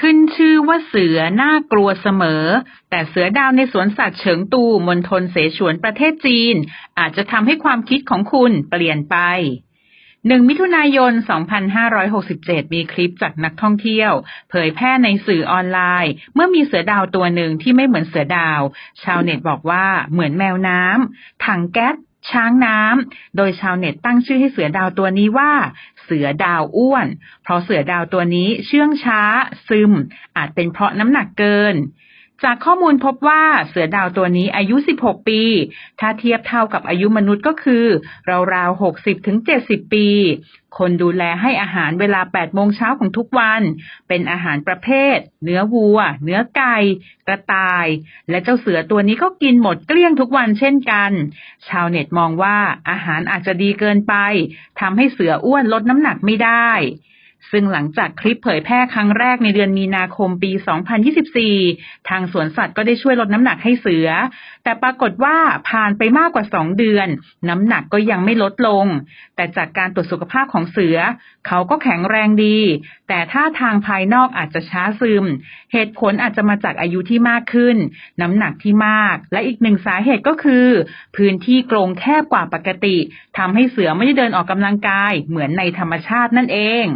ขึ้นชื่อว่าเสือน่ากลัวเสมอ แต่เสือดาวในสวนสัตว์เฉิงตูมณฑลเสฉวนประเทศจีน อาจจะทำให้ความคิดของคุณเปลี่ยนไป 1 มิถุนายน 2567 มีคลิปจากนักท่องเที่ยว เผยแพร่ในสื่อออนไลน์ เมื่อมีเสือดาวตัวหนึ่งที่ไม่เหมือนเสือดาว ชาวเน็ตบอกว่าเหมือนแมวน้ำถังแก๊ส ช้างน้ำ โดยชาวเน็ตตั้งชื่อให้เสือดาวตัวนี้ว่า เสือดาวอ้วน เพราะเสือดาวตัวนี้เชื่องช้า ซึม อาจเป็นเพราะน้ำหนักเกิน จากข้อมูลพบว่าเสือดาวตัวนี้อายุ 16 ปี ถ้าเทียบเท่ากับอายุมนุษย์ก็คือ ราวๆ 60 ถึง 70 ปี คนดูแลให้อาหารเวลา 8 โมงเช้าของทุกวัน เป็นอาหารประเภท เนื้อวัว เนื้อไก่ กระต่าย และเจ้าเสือตัวนี้ก็กินหมดเกลี้ยงทุกวันเช่นกัน ชาวเน็ตมองว่าอาหารอาจจะดีเกินไป ทำให้เสืออ้วนลดน้ำหนักไม่ได้ ซึ่งหลังจากคลิปเผยแพร่ครั้งแรกในเดือนมีนาคมปี 2024 ทางสวนสัตว์ก็ได้ช่วยลดน้ำหนักให้เสือ แต่ปรากฏว่าผ่านไปมากกว่า 2 เดือน น้ำหนักก็ยังไม่ลดลง แต่จากการตรวจสุขภาพของเสือ เขาก็แข็งแรงดี แต่ท่าทางภายนอกอาจจะช้าซึม เหตุผลอาจจะมาจากอายุที่มากขึ้น น้ำหนักที่มาก และอีกหนึ่งสาเหตุก็คือ พื้นที่กรงแคบกว่าปกติทำให้เสือไม่ได้เดินออกกำลังกายเหมือนในธรรมชาตินั่นเอง